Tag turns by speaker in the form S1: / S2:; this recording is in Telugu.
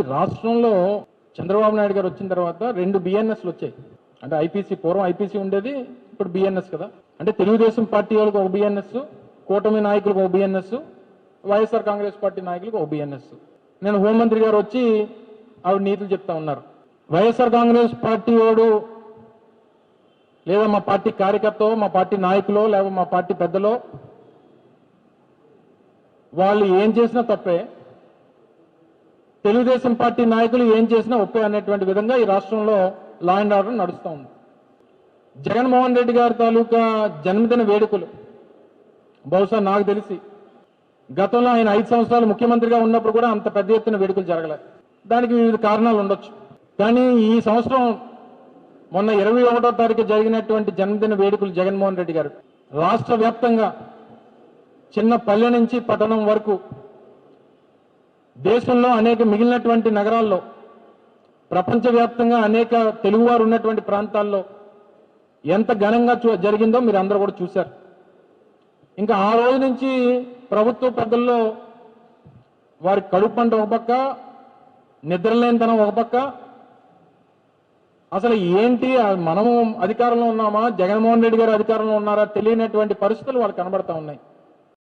S1: రాష్ట్రంలో చంద్రబాబు నాయుడు గారు వచ్చిన తర్వాత రెండు బిఎన్ఎస్లు వచ్చాయి. అంటే ఐపీసీ పూర్వం ఐపీసీ ఉండేది ఇప్పుడు బిఎన్ఎస్ కదా. అంటే తెలుగుదేశం పార్టీ వాళ్ళకి ఒక బిఎన్ఎస్ కూటమి నాయకులకు ఒక బిఎన్ఎస్ వైఎస్ఆర్ కాంగ్రెస్ పార్టీ నాయకులకు ఒక బిఎన్ఎస్ నేను హోంమంత్రి గారు వచ్చి ఆవిడ నీతులు చెప్తా ఉన్నారు. వైఎస్ఆర్ కాంగ్రెస్ పార్టీ వాడు లేదా మా పార్టీ కార్యకర్త మా పార్టీ నాయకులో లేదా మా పార్టీ పెద్దలో వాళ్ళు ఏం చేసినా తప్పే. తెలుగుదేశం పార్టీ నాయకులు ఏం చేసినా ఒప్పు అనేటువంటి విధంగా ఈ రాష్ట్రంలో లా అండ్ ఆర్డర్ నడుస్తూ ఉంది. జగన్మోహన్ రెడ్డి గారి తాలూకా జన్మదిన వేడుకలు బహుశా నాకు తెలిసి గతంలో ఆయన ఐదు సంవత్సరాలు ముఖ్యమంత్రిగా ఉన్నప్పుడు కూడా అంత పెద్ద ఎత్తున వేడుకలు జరగలేదు దానికి వివిధ కారణాలు ఉండొచ్చు. కానీ ఈ సంవత్సరం మొన్న ఇరవై ఒకటో తారీఖు జరిగినటువంటి జన్మదిన వేడుకలు జగన్మోహన్ రెడ్డి గారు రాష్ట్ర వ్యాప్తంగా చిన్న పల్లె నుంచి పట్టణం వరకు దేశంలో అనేక మిగిలినటువంటి నగరాల్లో ప్రపంచవ్యాప్తంగా అనేక తెలుగువారు ఉన్నటువంటి ప్రాంతాల్లో ఎంత ఘనంగా చూ- జరిగిందో మీరు అందరూ కూడా చూశారు. ఇంకా ఆ రోజు నుంచి ప్రభుత్వ పెద్దల్లో వారి కడుపు పంట ఒక పక్క నిద్రలేనితనం ఒక పక్క. అసలు ఏంటి మనము అధికారంలో ఉన్నామా జగన్మోహన్ రెడ్డి గారు అధికారంలో ఉన్నారా తెలియనటువంటి పరిస్థితులు వాళ్ళు కనబడతా ఉన్నాయి.